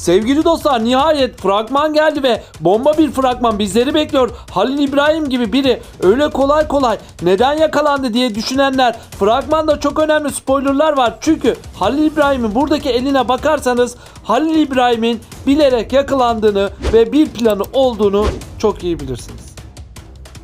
Sevgili dostlar nihayet fragman geldi ve bomba bir fragman bizleri bekliyor. Halil İbrahim gibi biri öyle kolay kolay neden yakalandı diye düşünenler fragmanda çok önemli spoilerlar var. Çünkü Halil İbrahim'in buradaki eline bakarsanız Halil İbrahim'in bilerek yakalandığını ve bir planı olduğunu çok iyi bilirsiniz.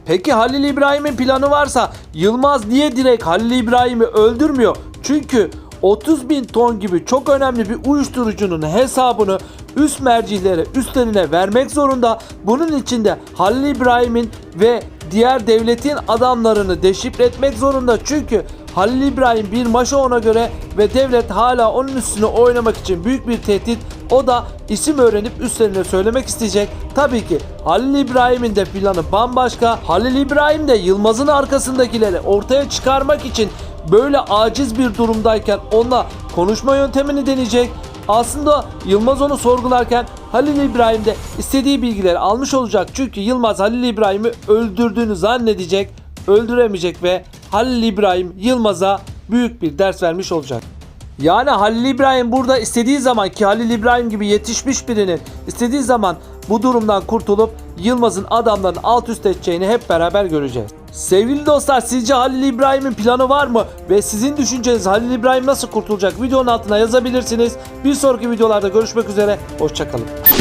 Peki Halil İbrahim'in planı varsa Yılmaz niye direkt Halil İbrahim'i öldürmüyor? Çünkü 30 bin ton gibi çok önemli bir uyuşturucunun hesabını üst mercilere, üstlerine vermek zorunda. Bunun için de Halil İbrahim'in ve diğer devletin adamlarını deşifre etmek zorunda. Çünkü Halil İbrahim bir maşa ona göre ve devlet hala onun üstüne oynamak için büyük bir tehdit. O da isim öğrenip üstlerine söylemek isteyecek. Tabii ki Halil İbrahim'in de planı bambaşka. Halil İbrahim de Yılmaz'ın arkasındakileri ortaya çıkarmak için böyle aciz bir durumdayken onunla konuşma yöntemini deneyecek. Aslında Yılmaz onu sorgularken Halil İbrahim de istediği bilgileri almış olacak. Çünkü Yılmaz Halil İbrahim'i öldürdüğünü zannedecek, öldüremeyecek ve Halil İbrahim Yılmaz'a büyük bir ders vermiş olacak. Yani Halil İbrahim burada istediği zaman ki Halil İbrahim gibi yetişmiş birinin istediği zaman bu durumdan kurtulup Yılmaz'ın adamlarını alt üst edeceğini hep beraber göreceğiz. Sevgili dostlar sizce Halil İbrahim'in planı var mı? Ve sizin düşünceniz Halil İbrahim nasıl kurtulacak? Videonun altına yazabilirsiniz. Bir sonraki videolarda görüşmek üzere. Hoşçakalın.